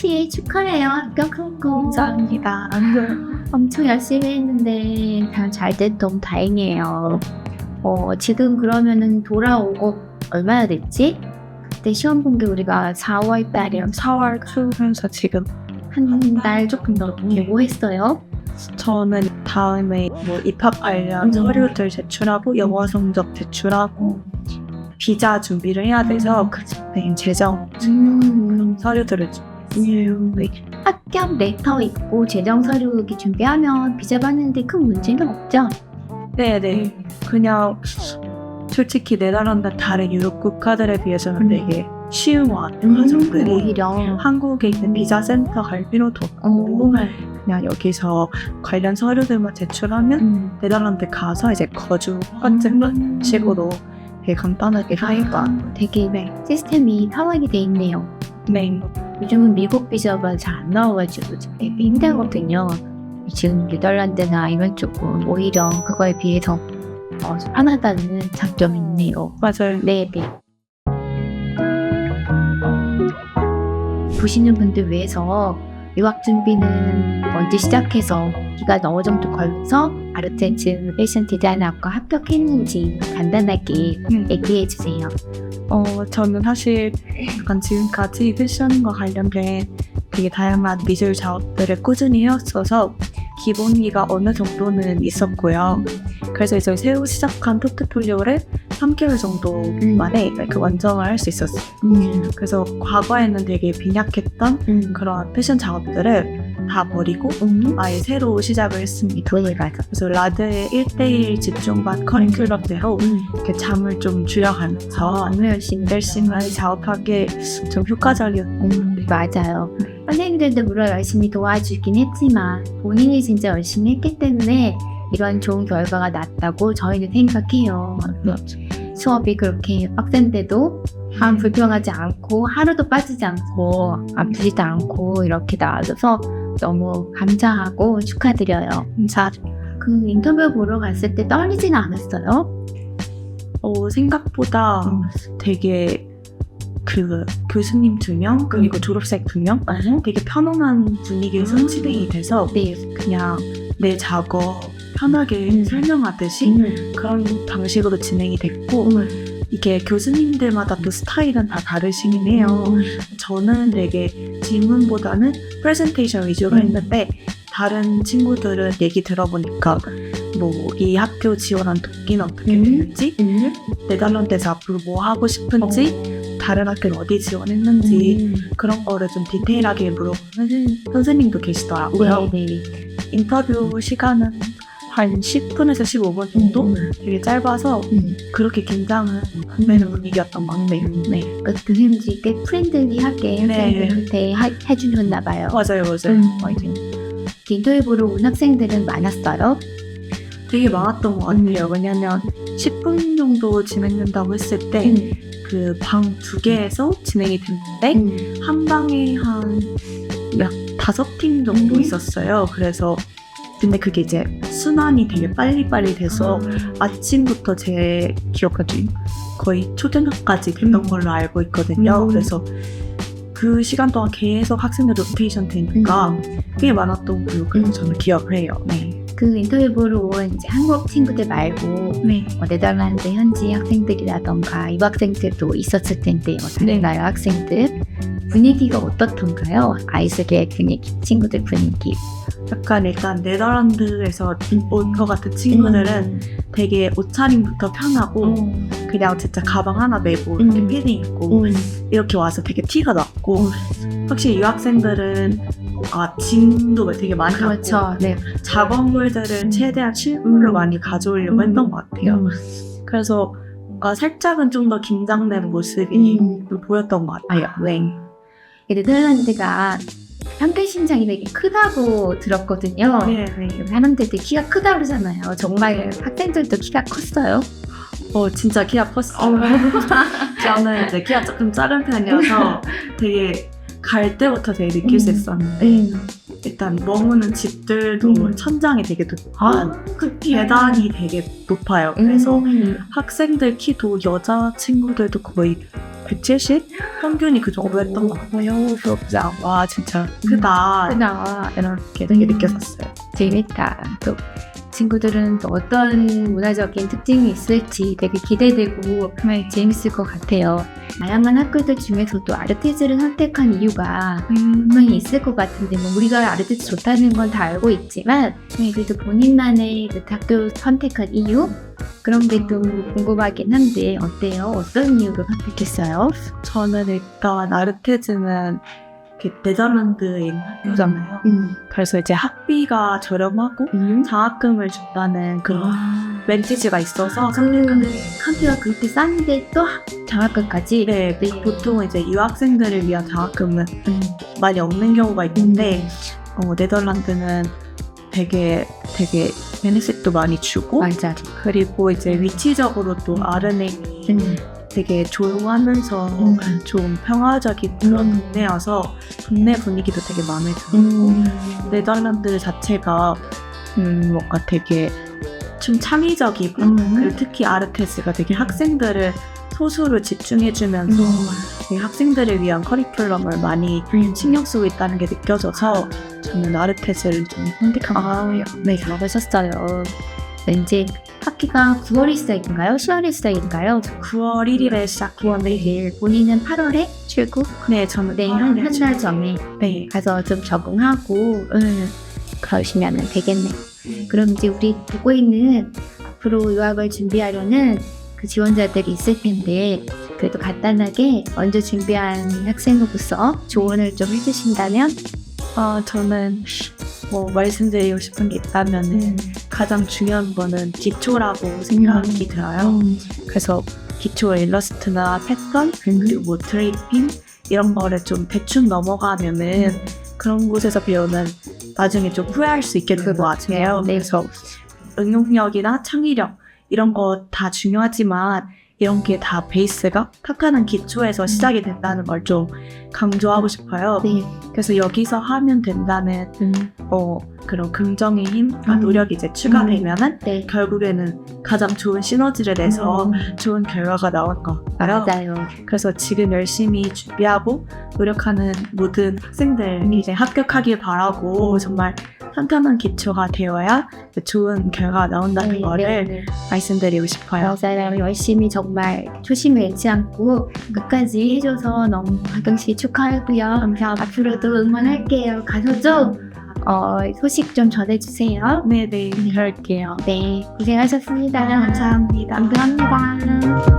씨 축하해요 합격한 거. 감사합니다. 엄청 열심히 했는데 다잘 돼서 너무 다행이에요. 어, 지금 그러면은 돌아오고 얼마나 됐지? 그때 시험 본 게 우리가 4월 달이랑 4월 초면서 지금 한 달 조금 넘게 했어요. 저는 다음에 뭐 입학 관련 음. 서류들 제출하고 영어 성적 제출하고 비자 준비를 해야 돼서 그 네, 재정 음, 서류들을 좀 네. 합격 레터 있고 재정 서류 이렇게 준비하면 비자 받는데 큰 문제는 없죠? 네네 그냥 솔직히 네덜란드 다른 유럽 국가들에 비해서는 음. 되게 쉬운 것 같아요 과정들이 오히려 한국에 있는 비자 센터 갈 필요도 어, 없고 그냥 여기서 관련 서류들만 제출하면 음. 네덜란드 가서 이제 거주 허가증 식으로 되게 간단하게 하니까 되게 네. 시스템이 편하게 돼 있네요. 네. 요즘은 미국 비자가 잘 안 나와가지고 좀 되게 힘들거든요. 지금 네덜란드나 이런 쪽은 오히려 그거에 비해서 어, 편하다는 장점이 있네요. 맞아요. 네, 네. 보시는 분들 위해서 유학 준비는 언제 시작해서 기간 어느 정도 걸려서 아르텐츠 패션 디자인학과 합격했는지 간단하게 음. 얘기해 주세요. 어, 저는 사실 약간 지금까지 패션과 관련된 되게 다양한 미술 작업들을 꾸준히 해왔어서 기본기가 어느 정도는 있었고요. 그래서 이제 새로 시작한 포트폴리오를 3개월 정도 만에 이렇게 완성을 할 수 있었어요. 음, 그래서 과거에는 되게 빈약했던 음, 그런 패션 작업들을 다 버리고 음, 아예 새로 시작을 했습니다. 네, 맞아. 그래서 라드의 1대1 집중반 커리큘럼대로 음, 이렇게 잠을 좀 줄여가면서 너무 열심히 열심히 작업하기 좀 효과적이었고 음, 맞아요. 선생님들도 물론 열심히 도와주긴 했지만 본인이 진짜 열심히 했기 때문에 이런 좋은 결과가 났다고 저희는 생각해요. 수업이 그렇게 빡센데도 안 불평하지 않고 하루도 빠지지 않고 아프지도 않고 이렇게 나와줘서 너무 감사하고 축하드려요. 감사드립니다. 그 인터뷰 보러 갔을 때 떨리진 않았어요? 어, 생각보다 음. 되게 그 교수님 두 명 그리고 졸업생 두명 되게 편안한 분위기에서 음. 진행이 돼서 네. 그냥 내 작업 편하게 음. 설명하듯이 음. 그런 방식으로 진행이 됐고 이게 교수님들마다 또 스타일은 다 다르시긴 해요. 음. 저는 되게 질문보다는 프레젠테이션 위주로 음. 했는데 다른 친구들은 얘기 들어보니까 뭐 이 학교 지원한 동기는 어떻게 음. 되는지 음. 네덜란드에서 앞으로 뭐 하고 싶은지 다른 학교를 어디 지원했는지 음. 그런 거를 좀 디테일하게 물어보는 선생님, 선생님도 계시더라고요. 네, 네. 인터뷰 시간은 한 10분에서 15분 정도 음. 되게 짧아서 음. 그렇게 긴장은 안 되는 분위기였던 것 같아요. 네. 그 교수님들이 꽤 프렌들리하게 네. 학생들한테 하- 해주셨나 봐요. 맞아요, 맞아요. 음. 맞아요. 인터뷰 보러 온 학생들은 많았어요. 되게 많았던 것 같아요. 왜냐면 10분 정도 진행된다고 했을 때그방 두 개에서 진행이 됐는데 음. 한 방에 한 약 다섯 팀 정도 음. 있었어요. 그래서 근데 그게 이제 순환이 되게 빨리빨리 돼서 아침부터 제 기억가 중 거의 초저녁까지 됐던 음. 걸로 알고 있거든요. 음. 그래서 그 시간 동안 계속 학생들 로테이션 되니까 꽤 많았던 걸로 음. 저는 기억을 해요. 네. 그 인터뷰 보러 온 이제 한국 친구들 말고 네. 뭐 네덜란드 현지 학생들이라던가 유학생들도 있었을 텐데요. 다른 네. 나라 학생들 분위기가 어떻던가요? 아이슬의 분위기, 친구들 분위기. 약간 일단 네덜란드에서 온 것 같은 친구들은 되게 옷차림부터 편하고 음. 그냥 진짜 가방 하나 메고 음. 이렇게 패딩 입고 이렇게 와서 되게 티가 났고 확실히 유학생들은 뭔가 짐도 되게 많이 갖고 그렇죠. 네. 작업물들을 음. 최대한 실물로 음. 많이 가져오려고 음. 했던 것 같아요. 음. 그래서 뭔가 살짝은 좀 더 긴장된 모습이 음. 좀 보였던 것 같아요. 네. 이 네덜란드가 평균 신장이 되게 크다고 들었거든요. 네, 네. 사람들도 키가 크다 그러잖아요. 정말 학생들도 키가 컸어요. 어, 진짜 키가 컸어요. 저는 이제 키가 조금 작은 편이어서 되게 갈 때부터 되게 느낄 수 음. 있었는데 일단 머무는 집들도 음. 천장이 되게 아, 높고 그 계단이 되게 높아요. 그래서 음. 학생들 키도 여자 친구들도 거의 170 평균이 그 정도였던 것 같아요. 부럽다. 와 진짜 크다. 그나 이렇게 되게 음. 느꼈었어요. 재밌다. 또 친구들은 또 어떤 문화적인 특징이 있을지 되게 기대되고 재밌을 것 같아요. 다양한 학교들 중에서도 아르테즈를 선택한 이유가 분명히 있을 것 같은데 뭐 우리가 아르테즈 좋다는 건 다 알고 있지만 그래도 본인만의 그 학교 선택한 이유 그런 게 좀 궁금하긴 한데 어때요? 어떤 이유로 선택했어요? 저는 일단 아르테즈는 네덜란드인 학교잖아요. 음. 그래서 이제 학비가 저렴하고 음. 장학금을 준다는 그런 멘티지가 있어서 학교가 그렇게 싼데 또 장학금까지 네, 네. 보통 이제 유학생들을 위한 장학금은 음. 많이 없는 경우가 있는데 어, 네덜란드는 되게 되게 베네핏도 많이 주고 맞아. 그리고 이제 위치적으로 또 음. 아르네이 음. 되게 조용하면서 음. 좀 평화적인 그런 음. 동네여서 동네 분위기도 되게 마음에 들었고 음. 네덜란드 자체가 음 뭔가 되게 좀 창의적이고 음. 그리고 특히 아르테스가 되게 학생들을 소수로 집중해주면서 되게 학생들을 위한 커리큘럼을 많이 신경 쓰고 있다는 게 느껴져서 저는 아르테스를 좀 선택한 것 같아요. 네, 잘하셨어요. 왠지 학기가 9월이 시작인가요? 10월이 시작인가요? 9월 1일에 시작. 9월 1일. 본인은 8월에 출국? 네, 저는 네, 한 한달 전에 네. 가서 좀 적응하고 음, 그러시면 되겠네 요. 그럼 이제 우리 보고 있는 앞으로 유학을 준비하려는 그 지원자들이 있을 텐데 그래도 간단하게 먼저 준비한 학생으로서 조언을 좀 해주신다면 아, 저는 뭐 말씀드리고 싶은 게 있다면은 가장 중요한 거는 기초라고 생각이 들어요. 그래서 기초 일러스트나 패턴 그리고 뭐 드레이핑 이런 거를 좀 대충 넘어가면은 그런 곳에서 배우면 나중에 좀 후회할 수 있게 되는 것 같아요. 네. 그래서 응용력이나 창의력 이런 거 다 중요하지만 이런 게 다 베이스가 탄탄한 기초에서 시작이 된다는 걸 좀 강조하고 싶어요. 네. 그래서 여기서 하면 된다는 어, 그런 긍정의 힘 과 음. 노력이 이제 추가되면은 네. 결국에는 가장 좋은 시너지를 내서 좋은 결과가 나올 것 같아요. 맞아요. 그래서 지금 열심히 준비하고 노력하는 모든 학생들 이제 합격하길 바라고 정말 탄탄한 기초가 되어야 좋은 결과가 나온다는 네, 거를 네, 네. 말씀드리고 싶어요. 맞아요. 열심히 정말 초심을 잃지 않고 끝까지 해줘서 너무 하경 씨 축하하고요. 앞으로도 응원할게요. 가서 좀 어, 소식 좀 전해주세요. 네네. 네. 그럴게요. 네, 고생하셨습니다. 네, 감사합니다. 감사합니다.